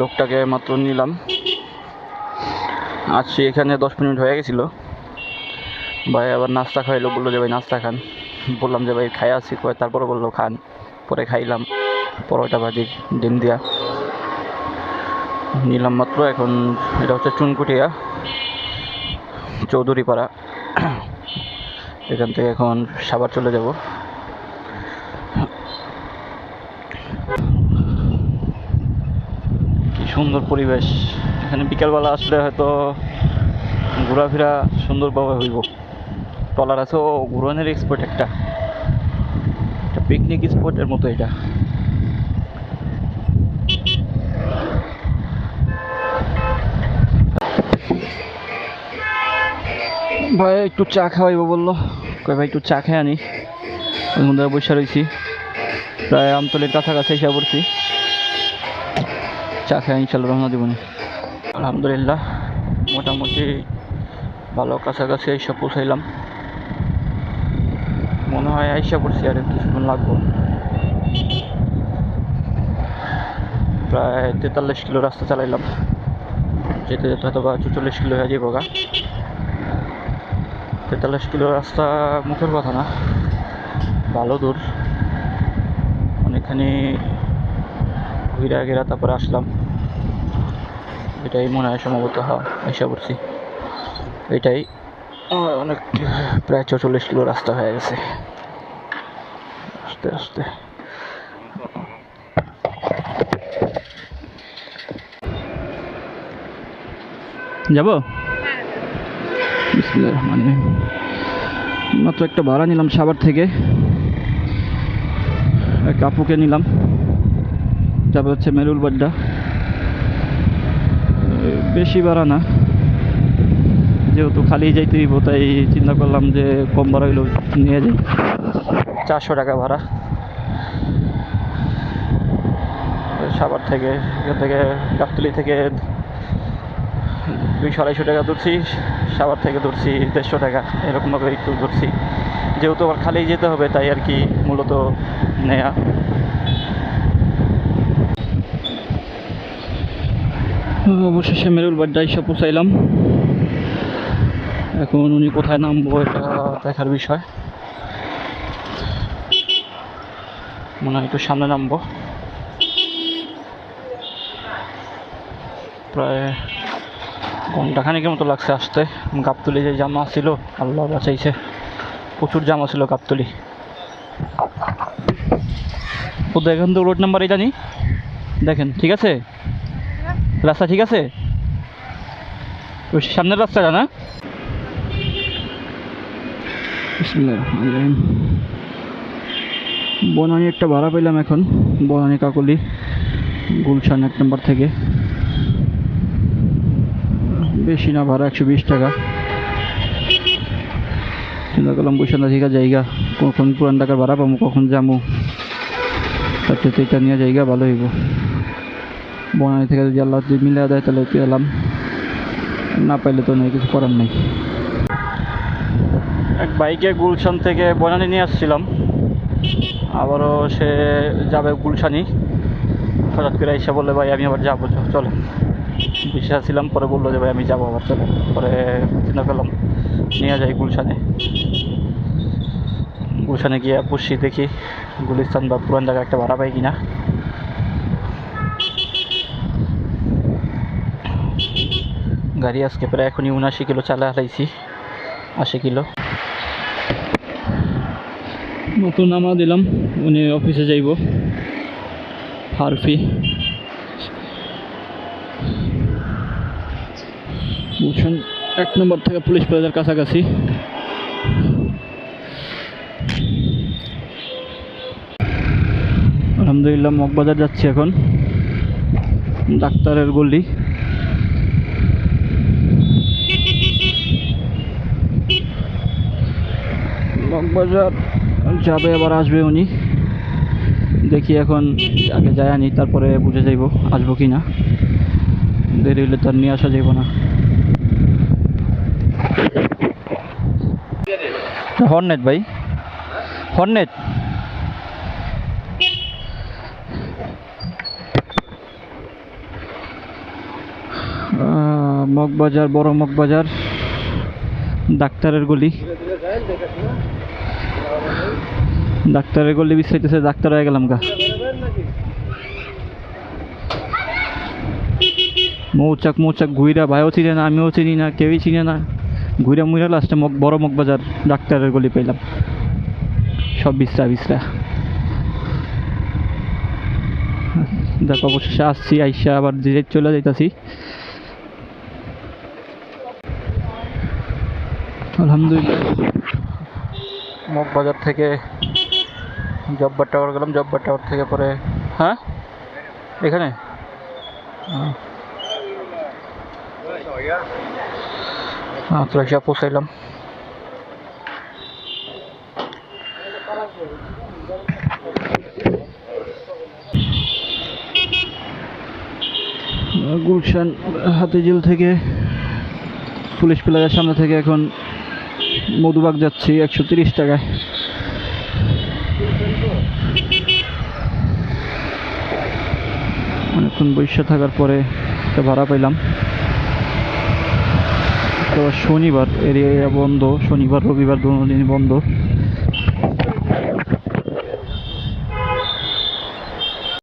লোকটাকে মাত্র নিলাম। আসছি এখানে দশ মিনিট হয়ে গেছিল। ভাই আবার নাস্তা খাইলো, বলল যে ভাই নাস্তা খান। বললাম যে ভাই খাই আসি তারপরে বলল খান। পরে খাইলাম, পরোটা ভাজি, ডিম দিয়া। নিলাম মাত্র এখন, এটা হচ্ছে চুনকুটিয়া, চৌধুরীপাড়া। এখান থেকে এখন সাবার চলে যাব। সুন্দর পরিবেশ। এখানে বিকালবেলা আসলে হয়তো ঘোরাফেরা সুন্দরভাবে হইব। ট্রলার আছে, ও ঘুরানোর এক্সপোর্ট একটা। একটা পিকনিক স্পটের মতো এটা। ভাই, একটু চা খাওয়াইব বলল। কই ভাই, একটু চা খেয়ে আনি। মধ্যে বসে রয়েছি প্রায় আমতলের কাছাকাছি এসে পড়ছি। চা খেয়ে ইনশাল্লাহ রওনা দেবনি আলহামদুলিল্লাহ, মোটামুটি ভালো কাছাকাছি এসে পৌঁছাইলাম। মনে হয় আইসা পড়ছি আর কিছুক্ষণ লাগবো। প্রায় তেতাল্লিশ কিলো রাস্তা চালাইলাম। যেতে যেতে হয়তো বা চুচল্লিশ কিলো হয়ে যাব গা। তেতাল্লিশ কিলো রাস্তা মুখের কথা না, ভালো দূর। অনেকখানি ঘুরা ঘেরা তারপরে আসলাম। এটাই মনে হয় সম্ভবত হ্যাঁ এসে পড়ছি এটাই আমার অনেক, প্রায় চৌচল্লিশ কিলো রাস্তা হয়ে গেছে। আস্তে আস্তে। যাব? রহিম। মাত্র একটা ভাড়া নিলাম সাভার থেকে। এক আপুকে নিলাম। যাবে হচ্ছে মেরুল বাড্ডা। বেশি বাড়া না। যেহেতু খালি যাইতে দিব তাই চিন্তা করলাম যে কম ভাড়া হইলেও নিয়ে যাই। চারশো টাকা ভাড়া। সাভার থেকে, এখান থেকে গাবতলি থেকে দুইশো আড়াইশো টাকা ধরছি, সাভার থেকে ধরছি দেড়শো টাকা এরকমভাবে একটু ধরছি। যেহেতু আবার খালি যেতে হবে, তাই আর কি মূলত নেয়া। অবশেষে মেরুল বাড্ডায় এসে পৌঁছাইলাম। এখন উনি কোথায় নামবো এটা দেখার বিষয়। মনে হয় একটু সামনে নামবো। প্রায় ঘন্টাখানিকের মতো লাগছে আসতে। গাবতলি যে জামা ছিল, আল্লাহ বাঁচাইছে। প্রচুর জামা ছিল গাবতলি। ও দেখেন তো রোড নাম্বার এটা নি দেখেন, ঠিক আছে? রাস্তা ঠিক আছে? সামনের রাস্তাটা না। বনানি একটা ভাড়া পেলাম এখন। বনানি কাকলি গুলশান এক নম্বর থেকে। বেশি না ভাড়া, একশো বিশ টাকা। চিন্তা করলাম গুলশান থেকে জায়গা। কখন পুরান টাকার ভাড়া পাবো, কখন যাব? তার থেকে এটা নিয়ে জায়গা ভালো হইব। বনানি থেকে যদি আল্লাহ যদি মিলে দেয়, তাহলে পেলাম না পাইলে তো নেই, কিছু করার নেই। এক বাইকে গুলশান থেকে বনানি নিয়ে আসছিলাম। আবারও সে যাবে গুলশানি। হঠাৎ করে এসে বললে, ভাই, আমি আবার যাব চলো। বিশ্বাস ছিলাম পরে বলল যে, ভাই, আমি যাব আবার, চলো। পরে চিন্তা করলাম, নিয়ে যাই গুলশানে। গুলশানে গিয়ে পুষি দেখি গুলিস্তান বা পুরান জায়গায় একটা ভাড়া পাই কিনা। গাড়ি আজকে প্রায় এখনই উনআশি কিলো চালা হারাইছি আশি কিলো। নতুন নামা দিলাম, উনি অফিসে যাইব হারফি বুঝছেন, এক নম্বর থেকে পুলিশ প্লাজার কাছাকাছি। আলহামদুলিল্লাহ, মগবাজার যাচ্ছি এখন। ডাক্তারের গলি। মগবাজার যাবে, আবার আসবে উনি। দেখি এখন আগে যায় আনি, তারপরে বুঝে যাইব আসব কি না দেরি হলে তার নিয়ে আসা যাইব না। হর্নেট ভাই। হর্নেট। মগবাজার, বড় মগবাজার, ডাক্তারের গলি। ডাক্তারের গলি বিস্তারিতেছে ডাক্তার হয়ে গেলাম গা। মৌচাক মৌচাক ঘুইরা, ভাইও চিনে না, আমিও চিনি না, কেউই চিনে না। ঘুইরা মুইরা লাস্টে মগ বড় মগ বাজার ডাক্তারের গলি পেলাম সব বিশ্রা বিশ্রা। দেখো অবশেষে আসছি, আইসা আবার ধীরে চলে যাইতাছি। আলহামদুলিল্লাহ। মগ বাজার থেকে জব্বার টাওয়ার গেলাম জব্বার টাওয়ার থেকে পরে হ্যাঁ? এখানে? এসে পৌঁছাইলাম। গুলশান হাতিঝিল থেকে পুলিশ প্লাজার সামনে থেকে এখন মধুবাগ যাচ্ছি, একশো তিরিশ টাকায়। অনেকক্ষণ বৈশা থাকার পরে একটা ভাড়া পাইলাম। তো শনিবার, এরিয়া বন্ধ, শনিবার, রবিবার দুদিন বন্ধ।